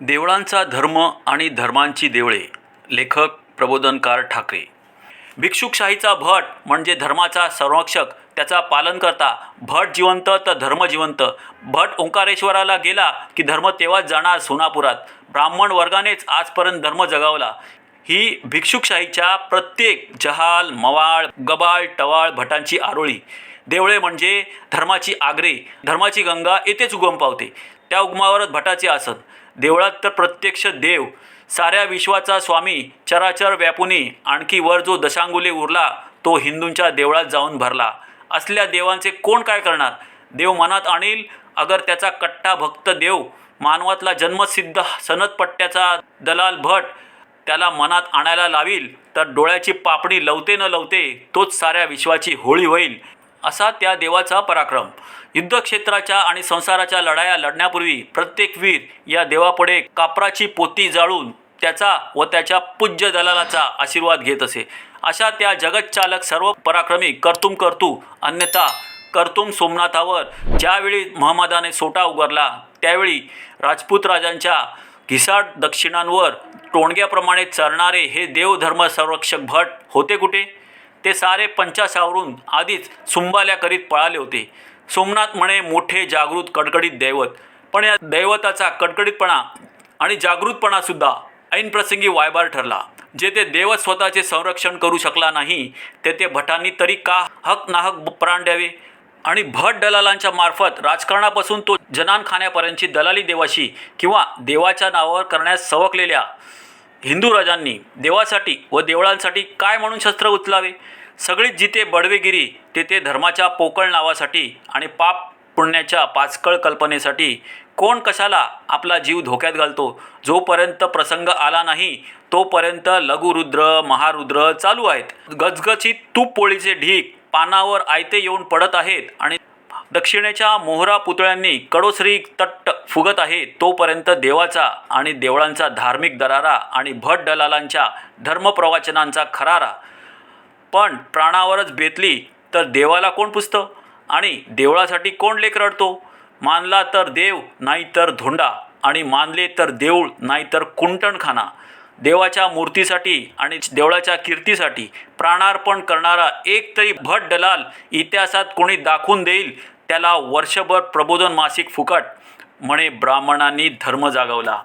देवळांचा धर्म आणि धर्मांची देवळे. लेखक प्रबोधनकार ठाकरे. भिक्षुकशाहीचा भट म्हणजे धर्माचा संरक्षक त्याचा पालन करता भट जिवंत तर धर्म जिवंत. भट ओंकारेश्वराला गेला की धर्म तेव्हाच जाणार सोनापुरात. ब्राह्मण वर्गानेच आजपर्यंत धर्म जगावला. ही भिक्षुकशाहीच्या प्रत्येक जहाल मवाळ गबाळ टवाळ भटांची आरोळी. देवळे म्हणजे धर्माची आग्रे. धर्माची गंगा येथेच उगम पावते. त्या उगमावरच भटाचे आसन. देवळात तर प्रत्यक्ष देव. साऱ्या विश्वाचा स्वामी चराचर व्यापुनी आणखी वर जो दशांगुले उरला तो हिंदूंच्या देवळात जाऊन भरला. असल्या देवांचे कोण काय करणार? देव मनात आणील? अगर त्याचा कट्टा भक्त देव मानवातला जन्मसिद्ध सनदपट्ट्याचा दलाल भट त्याला मनात आणायला लावील तर डोळ्याची पापणी लवते न लवते तोच साऱ्या विश्वाची होळी होईल. असा त्या देवाचा पराक्रम. युद्धक्षेत्राच्या आणि संसाराच्या लढाया लढण्यापूर्वी प्रत्येक वीर या देवापुढे कापराची पोती जाळून त्याचा व त्याच्या पूज्य दलालाचा आशीर्वाद घेत असे. अशा त्या जगतचालक सर्व पराक्रमी कर्तुम कर्तू अन्यथा कर्तुम सोमनाथावर ज्यावेळी महम्मदाने सोटा उगारला त्यावेळी राजपूत राजांच्या घिसाड दक्षिणांवर टोणग्याप्रमाणे चरणारे हे देवधर्म संरक्षक भट होते कुठे? ते सारे पंचासावरून आधीच सुंबाल्या करीत पळाले होते. सोमनाथ म्हणे मोठे जागृत कडकडीत दैवत. पण या दैवताचा कडकडीतपणा आणि जागृतपणासुद्धा ऐनप्रसंगी वायबार ठरला. जेथे देवच स्वतःचे संरक्षण करू शकला नाही तेथे भटांनी तरी का हक नाहक प्राण द्यावे? आणि भट दलालांच्या मार्फत राजकारणापासून तो जनानखान्यापर्यंतची दलाली देवाशी किंवा देवाच्या नावावर करण्यास सवकलेल्या हिंदू राजांनी देवासाठी व देवळांसाठी काय म्हणून शस्त्र उचलावे? सगळीच जिथे बडवेगिरी तेथे धर्माच्या पोकळ नावासाठी आणि पाप पुण्याच्या पाचकळ कल्पनेसाठी कोण कशाला आपला जीव धोक्यात घालतो? जोपर्यंत प्रसंग आला नाही तोपर्यंत लघुरुद्र महारुद्र चालू आहेत. गजगचित तूप पोळीचे ढीक पानावर आयते येऊन पडत आहेत आणि दक्षिणेच्या मोहरा पुतळ्यांनी कडोसरी तट्ट फुगत आहे तोपर्यंत देवाचा आणि देवळांचा धार्मिक दरारा आणि भट दलालांच्या धर्मप्रवचनांचा खरारा. पण प्राणावरच बेतली तर देवाला कोण पुसतं? आणि देवळासाठी कोण लेख रडतो? मानला तर देव नाही तर धोंडा. आणि मानले तर देऊळ नाही तर कुंटणखाना. देवाच्या मूर्तीसाठी आणि देवळाच्या कीर्तीसाठी प्राणार्पण करणारा एक तरी भट दलाल इतिहासात कोणी दाखवून देईल? त्याला वर्षभर प्रबोधन मासिक फुकट म्हणे ब्राह्मणांनी धर्म जागवला.